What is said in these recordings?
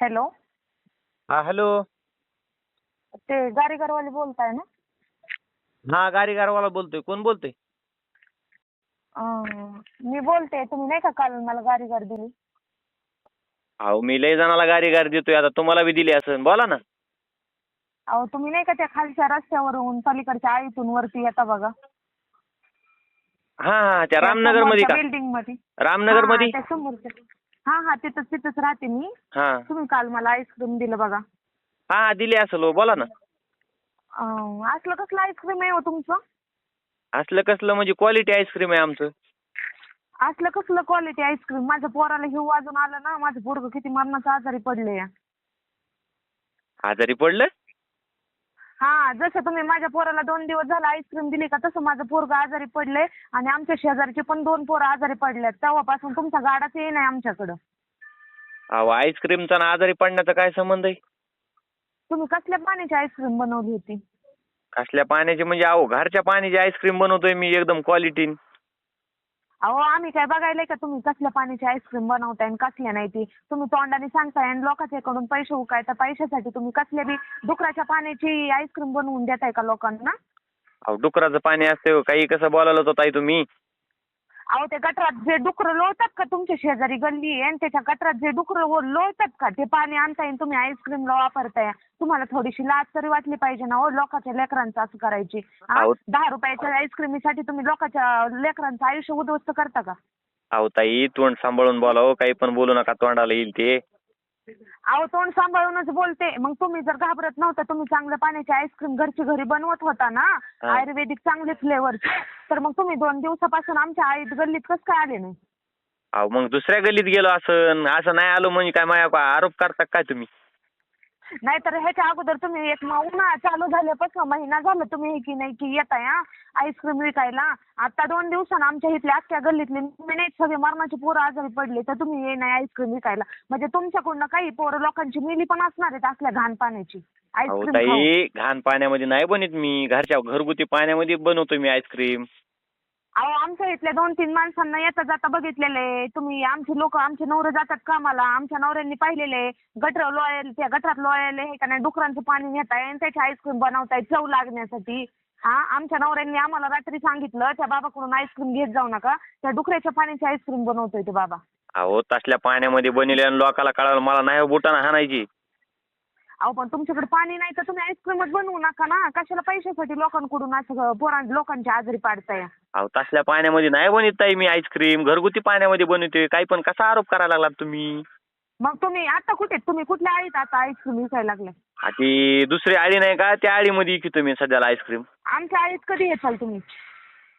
Hello. हा hello. ते गारीगरवाले बोलताय ना? हा गाडीगारवाला बोलतोय. कोण बोलतोय? अं, मी बोलते. तुम्ही नाही का काल मला गारीगर दिली? अहो मी लय जणाला गाडीगार देतोय. आता तुम्हाला बी दिली असेल बोला ना. अहो तुम्ही नाही का त्या खालच्या रस्त्यावरून पलीकडच्या आळीतून वरती येता बघा? हा हा त्या रामनगरमध्ये का? बिल्डिंगमध्ये. रामनगरमध्ये हा, त्या समोरच्या. हा हा तिथंच तिथंच राहते मी. हा. तुम्ही काल मला आईस्क्रीम दिलं बघा. हा हा, दिली असेल हो बोला ना. अं, असलं कसलं आईस्क्रीम आहे हो तुमचं? असलं कसलं म्हणजे क्वालिटी आईस्क्रीम आहे आमचं. असलं कसलं क्वालिटी आईस्क्रीम माझ्या पोराला हिव वाजून आलं ना माझं पोरग किती मरणाचं आजारी पडले आजारी पडलं? हा जसं तुम्ही माझ्या पोराला दोन दिवस झाला आईस्क्रीम दिली का तसं माझं पोरग आजारी पडले आणि आमच्या शेजारचे पण दोन पोरं आजारी पडल्यात. तेव्हापासून तुमचा गाडाच ये नाही आमच्याकडं. अहो आईस्क्रीमचा ना आजारी पडण्याचा काय संबंध आहे? तुम्ही कसल्या पाण्याची आईस्क्रीम बनवली होती? कसल्या पाण्याची? म्हणजे अहो घरच्या पाण्याची आईस्क्रीम बनवतोय मी एकदम क्वालिटी अहो आम्ही काय बघायला का तुम्ही कसल्या पाण्याची आईस्क्रीम बनवताय आणि कसल्या नाही ती? तुम्ही तोंडाने सांगताय आणि लोकांच्याकडून पैसे उकायता पैशासाठी तुम्ही कसल्या बी डुकराच्या पाण्याची आईस्क्रीम बनवून देताय का लोकांना? अहो डुकराचं पाणी असते हो. काही कसं बोलायला होतं ताई तुम्ही? अहो ते गटरात जे डुकरं लोळतात का तुमच्या शेजारी गल्ली आहे आणि त्याच्या गटरात जे डुकरं लोळतात का ते पाणी आणताय आणि तुम्ही आईस्क्रीमला वापरताय तुम्हाला थोडीशी लाज तरी वाटली पाहिजे ना हो लोकांच्या लेकरांचं असं करायची हा? अहो. दहा रुपयाच्या आईस्क्रीमीसाठी तुम्ही लोकांच्या लेकरांचं आयुष्य उद्ध्वस्त करता का अहो ताई तोंड सांभाळून बोला हो काही पण बोलू नका तोंडाला येईल ते अहो तोंड सांभाळूनच बोलते. मग तुम्ही जर घाबरत नव्हता तुम्ही चांगल्या पाण्याची आईस्क्रीम घरची घरी बनवत होता ना हा. आयुर्वेदिक चांगले फ्लेवरची तर मग तुम्ही दोन दिवसापासून आमच्या आईत गल्लीत कसं काय आले नाही? अहो मग दुसऱ्या गल्लीत गेलो असं असं नाही आलो म्हणजे काय माझ्या आरोप करता काय तुम्ही? नाहीतर ह्याच्या अगोदर तुम्ही एक म- उन्हाळा चालू झाल्यापासून महिना झाला तुम्ही हे की नाही की येताय हा? आईस्क्रीम विकायला. आता दोन दिवसानं आमच्या इथल्या अख्ख्या गल्लीतले मी नाही सगळे मरणाची पोरं आजारी पडले तर तुम्ही ये नाही आईस्क्रीम विकायला. म्हणजे तुमच्याकडनं काही पोरं लोकांची मिली पण असणार आहेत असल्या घाण पाण्याची. अहो आईस्क्रीम. ताई घाण पाण्यामध्ये नाही बनत मी. घरच्या घरगुती पाण्यामध्ये बनवतो मी आईस्क्रीम अहो आमच्या इथल्या दोन तीन माणसांना येता जाता बघितलेले तुम्ही आमचे लोक आमचे नवरे जातात कामाला. आमच्या नवऱ्यांनी पाहिलेले गटर लोळेल त्या गटरात लोळेले हे का नाही डुकरांचं पाणी नेताय आणि त्याची आईस्क्रीम बनवताय चव लागण्यासाठी. हा आमच्या नवऱ्यांनी आम्हाला रात्री सांगितलं त्या बाबाकडून आईस्क्रीम घेत जाऊ नका. त्या डुकऱ्याच्या पाण्याची आईस्क्रीम बनवतोय ते बाबा. अहो तसल्या पाण्यामध्ये बनले आणि लोकाला कळालं मला नाही हो बुटाना हाणायची. अहो पण तुमच्याकडे पाणी नाही तर तुम्ही आईस्क्रीमच बनवू नका ना. कशाला पैशासाठी लोकांकडून असं पोरां लोकांच्या आजारी पाडताय? अहो तसल्या पाण्यामध्ये नाही बनवत ताई मी आईस्क्रीम घरगुती पाण्यामध्ये बनवतोय. काही पण कसा आरोप करायला लागला तुम्ही? मग तुम्ही आता कुठे? तुम्ही कुठल्या आळीत आता आईस्क्रीम विकायला लागलाय? हा ती दुसरी आळी नाही का? त्या आळीमध्ये विकतो मी सध्याला आईस्क्रीम आमच्या आळीत कधी येचाल तुम्ही?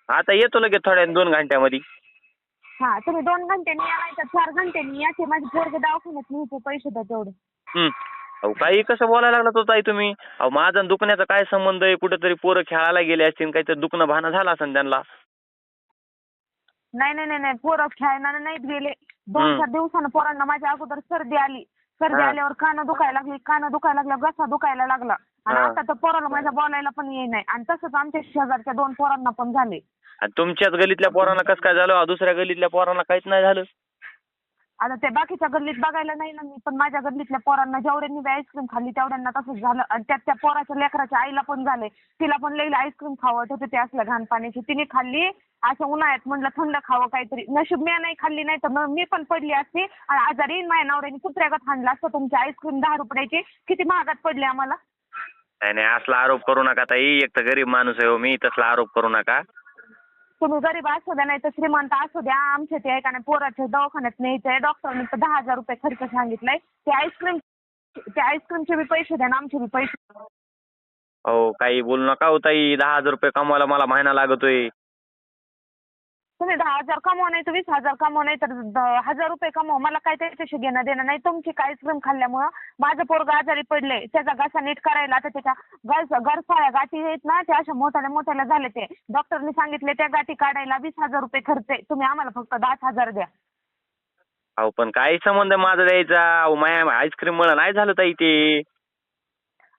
आता येतो लगेच थोड्या दोन घंट्यामध्ये. हा तुम्ही दोन घंट्यांनी या नाही तर चार घंट्यांनी या ते माझे पोरगे दवाखान्यात नेते पैसे द्या तेवढे. हं. अहो काही कसं बोलायला लागला तो ताई तुम्ही? अहो माझा आणि दुखण्याचा काय संबंध आहे? कुठेतरी पोरं खेळायला गेले असतील काहीतरी दुखणं भाणं झालं असेल त्यांना? नाही नाही नाही नाही पोरं खेळायला नाहीत गेले. दोन. चार दिवसानं पोरांना माझ्या अगोदर सर्दी आली. सर्दी हा. आल्यावर कानं दुखायला लागली कानं दुखायला लागल्या घसा दुखायला लागला. आणि हा. आता तर पोराला माझ्या बोलायला पण येई नाही. आणि तसंच आमच्या शेजारच्या दोन पोरांना पण झाले. आणि तुमच्याच गलीतल्या पोरांना कसं काय झालं? दुसऱ्या गलीतल्या पोरांना काहीच नाही झालं. आता ते बाकीच्या गल्लीत बघायला नाही ना मी पण माझ्या गल्लीतल्या पोरांना जेवढ्यांनी आईस्क्रीम खाल्ली तेवढ्यांना तसंच झालं. आणि त्यात त्या पोराच्या लेकराच्या आईला पण झाले तिला पण लई आईस्क्रीम खावत होते ते असल्या घाण पाण्याची तिने खाल्ली असं उन्हाळ्यात म्हणलं थंड खावं काहीतरी. नशीब मी नाही खाल्ली नाही तर मग मी पण पडली असती. आणि आजारी माझ्या नवऱ्याने कुत्र्यागत हाणला असतं तुमची आईस्क्रीम दहा रुपयाची. किती महागात पडली आम्हाला? नाही नाही असला आरोप करू नका ताई. एक तर गरीब माणूस आहे हो मी तसला आरोप करू नका. तुम्ही गरीब असू द्या नाही तर श्रीमंत असू द्या आमच्या ते आहे का नाही पोराच्या दवाखान्यात न्यायचंय डॉक्टरने तर दहा हजार रुपये खर्च सांगितलाय. ते आईस्क्रीम ते आईस्क्रीमचे बी पैसे द्या ना आमचे बी पैसे. अहो काही बोलू नका हो ताई दहा हजार रुपये कमवायला मला महिना लागतोय. तुम्ही दहा हजार कमवा नाही तर वीस हजार कमवा नाही तर द- हजार रुपये कमवा. मला काय त्याच्याशी घेणं देणं नाही. तुमची काय आईस्क्रीम खाल्ल्यामुळं माझं पोरगं आजारी पडले त्याचा घसा नीट करायला आता त्याच्या गरस गरसाळ्या गाठी आहेत ना त्या अशा मोठ्याला मोठ्याला झाले ते. डॉक्टरने सांगितले त्या गाठी काढायला वीस हजार रुपये खर्च आहे. तुम्ही आम्हाला फक्त दहाच हजार द्या. अहो पण काही संबंध माझा द्यायचा? अहो माया आईस्क्रीम मुळे नाही झालं ताई ते.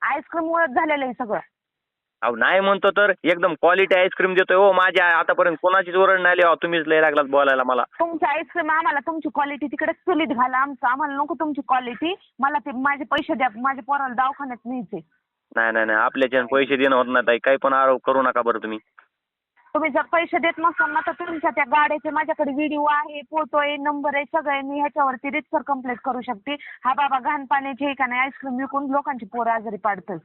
आईस्क्रीम मुळेच झालेलं आहे सगळं. अहो नाही म्हणतो तर एकदम क्वालिटी आईस्क्रीम देतोय. हो माझ्या आतापर्यंत कोणाचीच ओरड नाही आली. अहो तुम्हीच लय लागलात बोलायला मला. तुमची आईस्क्रीम आम्हाला तुमची क्वालिटी तिकडेच चुलीत घाला आमचं. आम्हाला नको तुमची क्वालिटी मला ते माझे पैसे द्या. माझ्या पोराला दवाखान्यात न्यायचे नाही नाही नाही. आपल्याच्यानं पैसे देणं होत नाही ताई. काही पण आरोप करू नका बरं तुम्ही. तुम्ही जर पैसे देत नसाल ना तर तुमच्या त्या गाड्याचे माझ्याकडे व्हिडिओ आहे फोटो आहे नंबर आहे सगळं मी ह्याच्यावरती रितसर कंप्लेंट करू शकते. हा बाबा घाण पाण्याची का नाही? आईस्क्रीम विकून लोकांची पोरं आजारी पाडतात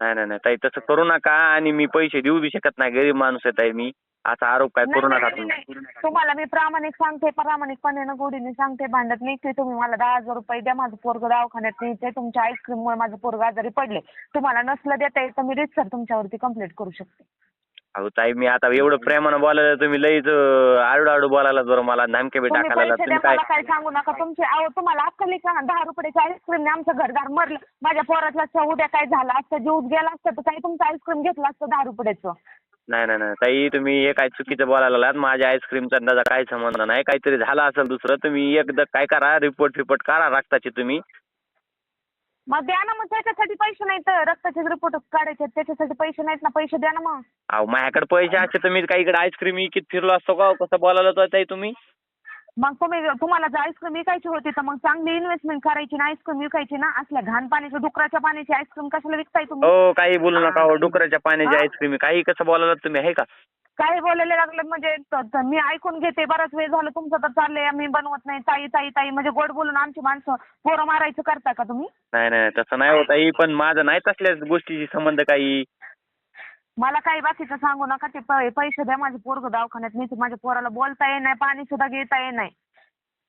नाही नाही नाही. ताई तसं करू नका आणि मी पैसे देऊ बी शकत नाही. गरीब माणूस आहे ताई मी. असा आरोप काय करू नाही, नका नाही, तुम्ही. नाही. तुम्हाला मी प्रामाणिक सांगते प्रामाणिकपणे गोडीने सांगते भांडत नाही. की तुम्ही मला दहा हजार रुपये द्या. माझं पोरग दवाखान्यात न्यायचंय तुमच्या आईस्क्रीममुळे माझं पोरग आजारी पडले तुम्हाला नसलं देता येत तर मी रितसर तुमच्यावरती कंप्लेंट करू शकते. अहो ताई मी आता एवढं प्रेमानं बोलायला तुम्ही लईच आडू आडू बोलायला बरं मला. धमके बी तुम्ही टाकायला पैसे द्या तुम्ही काय? मला काय सांगू नका. तुमचे अहो तुम्हाला अक्कल आहे का? दहा रुपयाची आईस्क्रीम आमचं घरदार मरलं. माझ्या पोरातला असं उद्या काय झालं असतं जीव गेला असतं तर काही तुमचं आईस्क्रीम घेतलं असतं दहा रुपयाचं. नाही नाही नाही. ताई तुम्ही हे काय चुकीचं बोलायला लागलात. माझ्या आईस्क्रीमचा त्याचा काही संबंध नाही. काहीतरी झालं असेल दुसरं तुम्ही एकदा काय करा रिपोर्ट रिपोर्ट करा रक्ताची तुम्ही. मग द्या ना मग त्याच्यासाठी पैसे नाहीत रक्ताचे रिपोर्ट काढायचे. आहेत, त्याच्यासाठी पैसे नाहीत ना पैसे द्या ना मग. अहो माझ्याकडे पैसे असते तर मी काही इकडे आईस्क्रीम विकत फिरलो असतो का? कसं बोलायला तो ताई तुम्ही? मग तुम्ही तुम्हाला जर आईस्क्रीम विकायची होती तर मग चांगली इन्व्हेस्टमेंट करायची ना आईस्क्रीम विकायची ना? असल्या घाण पाण्याच्या डुकराच्या पाण्याची आईस्क्रीम कशाला विकताय तुम्ही? हो काही बोलू नका हो डुकराच्या पाण्याची आईस्क्रीम काही कसं बोलायला तुम्ही आहे का? काय बोलायला लागलं म्हणजे त- त- मी ऐकून घेते. बराच वेळ झालं तुमचं तर चाललंय मी बनवत नाही. ताई ताई ताई म्हणजे गोड बोलून आमची माणसं पोरं मारायचं करता का तुम्ही? नाही नाही तसं नाही होत आई पण माझं नाही तसल्याच गोष्टीशी संबंध काही. मला काही बाकीचं सांगू नका ते पै- पैसे द्या माझे पोरग दवाखान्यात मी माझ्या पोराला बोलता येत नाही पाणी सुद्धा घेता येत नाही.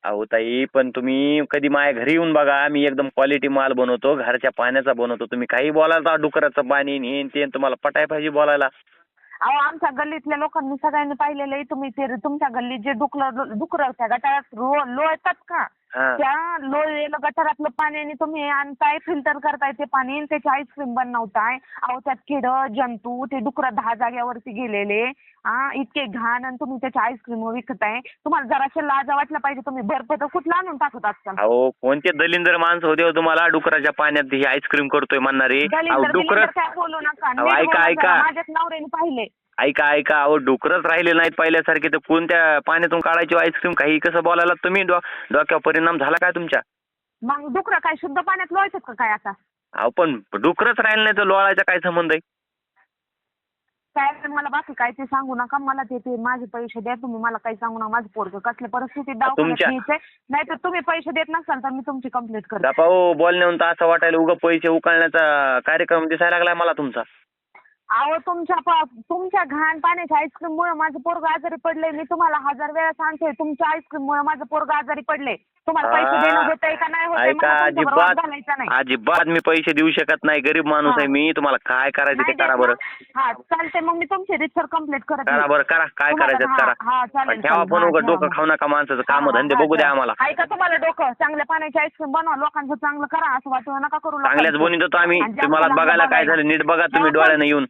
अहो ताई पण तुम्ही कधी माझ्या घरी येऊन बघा मी एकदम क्वालिटी माल बनवतो घरच्या पाण्याचा बनवतो तुम्ही काही बोलायला डुकराचं पाणी आणि हे न ते तुम्हाला पटाय पाहिजे बोलायला. अहो आमच्या गल्लीतल्या लोकांनी सगळ्यांनी पाहिलेलं आहे तुम्ही ते तुमच्या गल्लीत जे डुकरं डुकरं त्या गटारात रो लोळतात का? त्या लोळलेलं गटारातलं पाण्याने तुम्ही आणताय फिल्टर करताय ते पाणी आणि त्याची आईस्क्रीम बनवताय. अहो त्यात किड जंतू ते डुकरं दहा जाग्यावरती गेलेले. हा इतके घाण आणि तुम्ही त्याची आईस्क्रीम विकताय. तुम्हाला जराशे लाजा वाटलं पाहिजे तुम्ही बर्फ तर कुठला आणून टाकत आजकाल अहो कोणते दलिंदर माणसं होते हो तुम्हाला? डुकराच्या पाण्यात ही आईस्क्रीम करतोय म्हणणारे. अहो दलिंदर डुकर काय बोलू नका. अहो, नीट ऐका, बोला ऐका. जरा. माझ्याच नवऱ्याने पाहिले. ऐका ऐका अहो डुकरच राहिले नाहीत पहिल्यासारखे. तर कोणत्या पाण्यातून काढायची आईस्क्रीम काही कसं बोलायला तुम्ही डो डोक्यावर परिणाम झाला काय तुमच्या? मग डुकरं काय शुद्ध पाण्यात लोळतात का काय आता? अहो पण डुकरच राहिले नाही तर लोळायचा काय संबंध आहे? काय पण मला बाकी काय ते सांगू नका. मला ते ते माझे पैसे द्या तुम्ही. मला काही सांगू नका. माझं पोरग कसल्या परिस्थितीत तुमच्या- नाही तर तुम्ही पैसे देत नसाल तर मी तुमची कंप्लेंट करते. गप्पा हो बोलण्याहून तर असं वाटायला उगा पैसे उकळण्याचा कार्यक्रम दिसायला लागलाय मला तुमचा. अहो तुमच्या तुमच्या घाण पाण्याच्या आईस्क्रीम मुळे माझं पोरग आजारी पडलंय. मी तुम्हाला हजार वेळा सांगते तुमच्या आईस्क्रीम मुळे माझं पोरग आजारी पडले तुम्हाला पैसे आ, देणं होतंय का नाही होतंय? ऐका मला तुमच्याबरोबर अजिबात घालायचं नाही. अजिबात मी पैसे देऊ शकत नाही. गरीब माणूस आहे. मी. तुम्हाला काय करायचं ते नाही करा देत बरं. ना? हा चालते मग मी तुमची रितसर कंप्लेंट करत करा. बरं करा. काय तुम्हाला- करायचं हा, करा. हा, चालेल, ठेवा चालेल. पण हा, ठेवा डोकं. खाऊ नका माणसाचं. काम धंदे बघू द्या. आम्हाला. ऐका तुम्हाला डोकं. चांगल्या पाण्याची आईस्क्रीम बनवा. लोकांचं चांगलं करा. असं वाटू नका करू चांगल्याच लोकांचं. बनवतो आम्ही. आणि जास्त तुम्हाला लांब बघायला काय बघायला. झालं? नीट बघा तुम्ही डोळ्यानं येऊन.